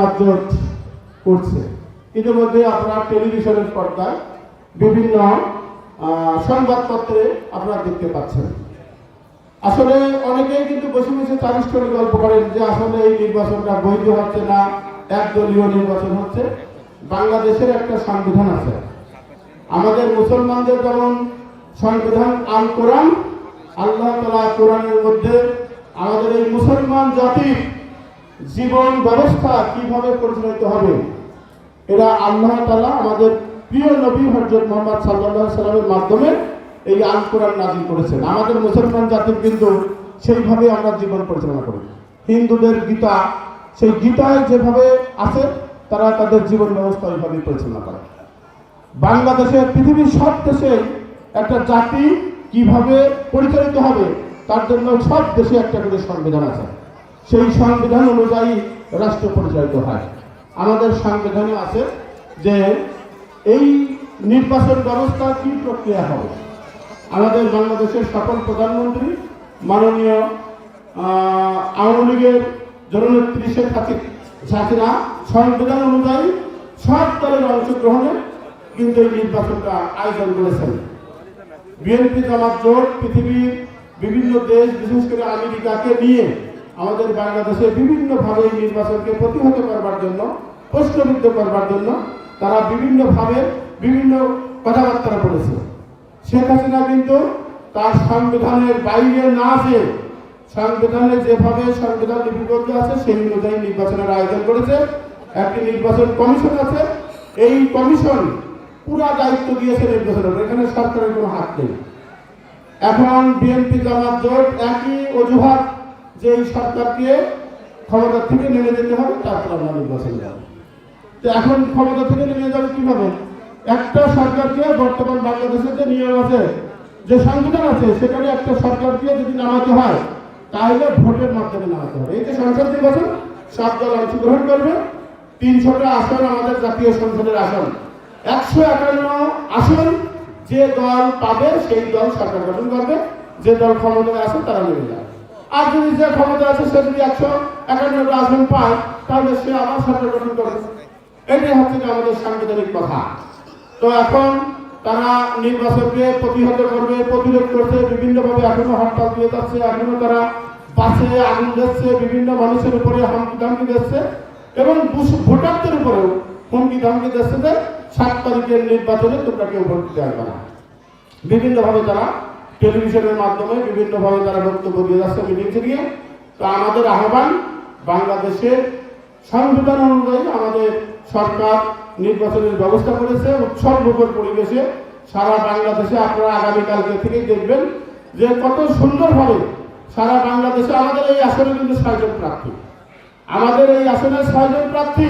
জোট করছে। ইতিমধ্যে আপনারা টেলিভিশনের পর্দায় বিভিন্ন সংবাদপত্রে আপনারা দেখতে পাচ্ছেন। আসলে অনেকেই কিন্তু বসে বসে চারিষ্টরি গল্প করেন যে আসলে এই নির্বাচনটা বৈধ হচ্ছে না, একদলীয় নির্বাচন হচ্ছে। বাংলাদেশের একটা সংবিধান আছে। আমাদের মুসলমানদের যেমন সংবিধান আল কোরআন আল্লাহ তালা কোরআনের মধ্যে আমাদের এই মুসলমান জাতির জীবন ব্যবস্থা কীভাবে পরিচালিত হবে? এরা আল্লাহ তালা আমাদের প্রিয় নবী হজরত মোহাম্মদ সাল্লাহ সাল্লামের মাধ্যমে এই আল কোরআন নাজিল করেছেন। আমাদের মুসলমান জাতির কিন্তু সেইভাবে আমরা জীবন পরিচালনা করি। হিন্দুদের গীতা, সেই গীতায় যেভাবে আছে, তারা তাদের জীবন ব্যবস্থা ওইভাবেই পরিচালনা করে। বাংলাদেশে, পৃথিবীর সব দেশে একটা জাতি কীভাবে পরিচালিত হবে, তার জন্য সব দেশে একটা করে সংবিধান আছে। সেই সংবিধান অনুযায়ী রাষ্ট্র পরিচালিত হয়। আমাদের সংবিধানে আছে যে এই নির্বাচন ব্যবস্থা কি প্রক্রিয়া হবে আমাদের বাংলাদেশের সকল প্রধানমন্ত্রী মাননীয় আওয়ামী লীগের জননেত্রী শেখ হাসি- হাসিনা সংবিধান অনুযায়ী সব দলের অংশগ্রহণে কিন্তু এই নির্বাচনটা আয়োজন করেছেন। বিএনপি জামাত জোট, পৃথিবীর বিভিন্ন দেশ, বিশেষ করে আমেরিকাকে নিয়ে আমাদের বাংলাদেশে বিভিন্নভাবে এই নির্বাচনকে প্রতিহত করবার জন্য, প্রশ্নবিদ্ধ করবার জন্য তারা বিভিন্নভাবে বিভিন্ন কথাবার্তা বলেছে। শেখ হাসিনা কিন্তু তার সংবিধানের বাইরে না যে সংবিধানে যেভাবে সংবিধান লিপিবদ্ধ আছে, সেই অনুযায়ী নির্বাচনের আয়োজন করেছে। একটি নির্বাচন কমিশন আছে, এই কমিশন পুরা দায়িত্ব দিয়েছে নির্বাচনের এখানে সরকারের কোনো হাত নেই। এখন বিএনপি জামাত জোট একই অজুহাত যে এই সরকারকে ক্ষমতা থেকে নেমে যেতে হবে, তারপর আমরা নির্বাচন যাব তো এখন ক্ষমতা থেকে নেমে যাবে কীভাবে? একটা সরকারকে বর্তমান বাংলাদেশের যে নিয়ম আছে, যে সংবিধান আছে, সেখানে একটা সরকারকে যদি নামাতে হয়, তাহলে ভোটের মাধ্যমে নামাতে হবে। এই যে সংসদ নির্বাচন সব দল অংশগ্রহণ করবে, তিনশোটা আসন আমাদের জাতীয় সংসদের আসন। একশো একান্ন আসন যে দল পাবে, সেই দল সরকার গঠন করবে। যে দল ক্ষমতায় আছে, তারা নেমে যাবে। আর যদি যে ক্ষমতা আছে, সে যদি একশো একান্নটা আসন পায়, তাহলে সে আবার সরকার গঠন করবে। এটাই হচ্ছে যে আমাদের সাংবিধানিক কথা। তো এখন তারা নির্বাচনকে প্রতিহত করবে, প্রতিরোধ করছে, বিভিন্নভাবে এখনও হরতাল দিয়ে যাচ্ছে, এখনও তারা বাসে আগুন দিচ্ছে বিভিন্ন মানুষের উপরে হুমকি ধামকি দিচ্ছে, এবং ভোটারদের উপরেও হুমকি ধামকি দিচ্ছে যে সাত তারিখের নির্বাচনে তোমরা কেউ ভোট দিতে পারবে না। বিভিন্নভাবে তারা টেলিভিশনের মাধ্যমে বিভিন্নভাবে তারা বক্তব্য দিয়ে যাচ্ছে, মিটিং নিয়ে তো আমাদের আহ্বান, বাংলাদেশের সংবিধান অনুযায়ী আমাদের সরকার নির্বাচনের ব্যবস্থা করেছে, উৎসব পরিবেশে সারা বাংলাদেশে আপনারা আগামীকালকে থেকেই দেখবেন যে কত সুন্দরভাবে সারা বাংলাদেশে আমাদের এই আসনে কিন্তু ছয়জন প্রার্থী। আমাদের এই আসনে ছয়জন প্রার্থী